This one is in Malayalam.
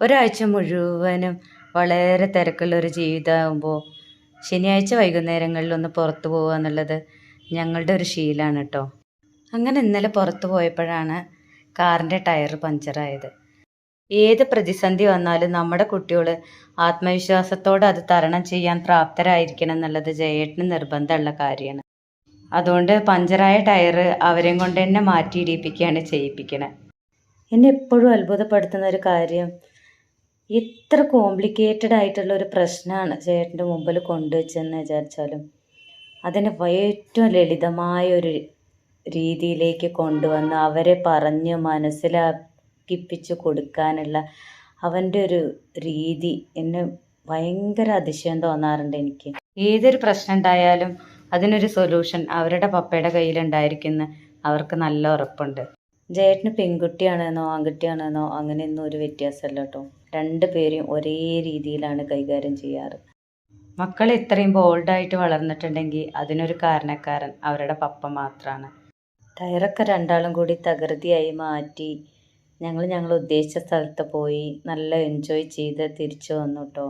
ഒരാഴ്ച മുഴുവനും വളരെ തിരക്കുള്ള ഒരു ജീവിതമാകുമ്പോൾ ശനിയാഴ്ച വൈകുന്നേരങ്ങളിൽ ഒന്ന് പുറത്തു പോകുക എന്നുള്ളത് ഞങ്ങളുടെ ഒരു ശീലമാണ് കേട്ടോ അങ്ങനെ ഇന്നലെ പുറത്തു പോയപ്പോഴാണ് കാറിന്റെ ടയർ പഞ്ചറായത്. ഏത് പ്രതിസന്ധി വന്നാലും നമ്മുടെ കുട്ടികൾ ആത്മവിശ്വാസത്തോടെ അത് തരണം ചെയ്യാൻ പ്രാപ്തരായിരിക്കണം എന്നുള്ളത് ജയേട്ടന് നിർബന്ധമുള്ള കാര്യമാണ്. അതുകൊണ്ട് പഞ്ചറായ ടയർ അവരെയും കൊണ്ട് തന്നെ മാറ്റിയിടിപ്പിക്കുകയാണ് ചെയ്യിപ്പിക്കണേ. എന്നെ എപ്പോഴും അത്ഭുതപ്പെടുത്തുന്ന ഒരു കാര്യം എത്ര കോംപ്ലിക്കേറ്റഡ് ആയിട്ടുള്ള ഒരു പ്രശ്നമാണ് ചേട്ടന്റെ മുമ്പിൽ കൊണ്ടുവച്ചെന്ന് വിചാരിച്ചാലും അതിനെ ഏറ്റവും ലളിതമായ ഒരു രീതിയിലേക്ക് കൊണ്ടുവന്ന് അവരെ പറഞ്ഞ് മനസ്സിലാക്കിപ്പിച്ച് കൊടുക്കാനുള്ള അവന്റെ ഒരു രീതി എന്നെ ഭയങ്കര അതിശയം തോന്നാറുണ്ട് എനിക്ക്. ഏതൊരു പ്രശ്നം ഉണ്ടായാലും അതിനൊരു സൊല്യൂഷൻ അവരുടെ പപ്പയുടെ കയ്യിലുണ്ടായിരിക്കുന്ന അവർക്ക് നല്ല ഉറപ്പുണ്ട്. ജയേട്ടന് പെൺകുട്ടിയാണെന്നോ ആൺകുട്ടിയാണെന്നോ അങ്ങനെയൊന്നും ഒരു വ്യത്യാസമല്ല കേട്ടോ. രണ്ട് പേരെയും ഒരേ രീതിയിലാണ് കൈകാര്യം ചെയ്യാറ്. മക്കൾ ഇത്രയും ബോൾഡായിട്ട് വളർന്നിട്ടുണ്ടെങ്കിൽ അതിനൊരു കാരണക്കാരൻ അവരുടെ പപ്പ മാത്രമാണ് ടയറൊക്കെ രണ്ടാളും കൂടി തകൃതിയായി മാറ്റി ഞങ്ങൾ ഞങ്ങൾ ഉദ്ദേശിച്ച സ്ഥലത്ത് പോയി നല്ല എൻജോയ് ചെയ്ത് തിരിച്ചു വന്നു കേട്ടോ.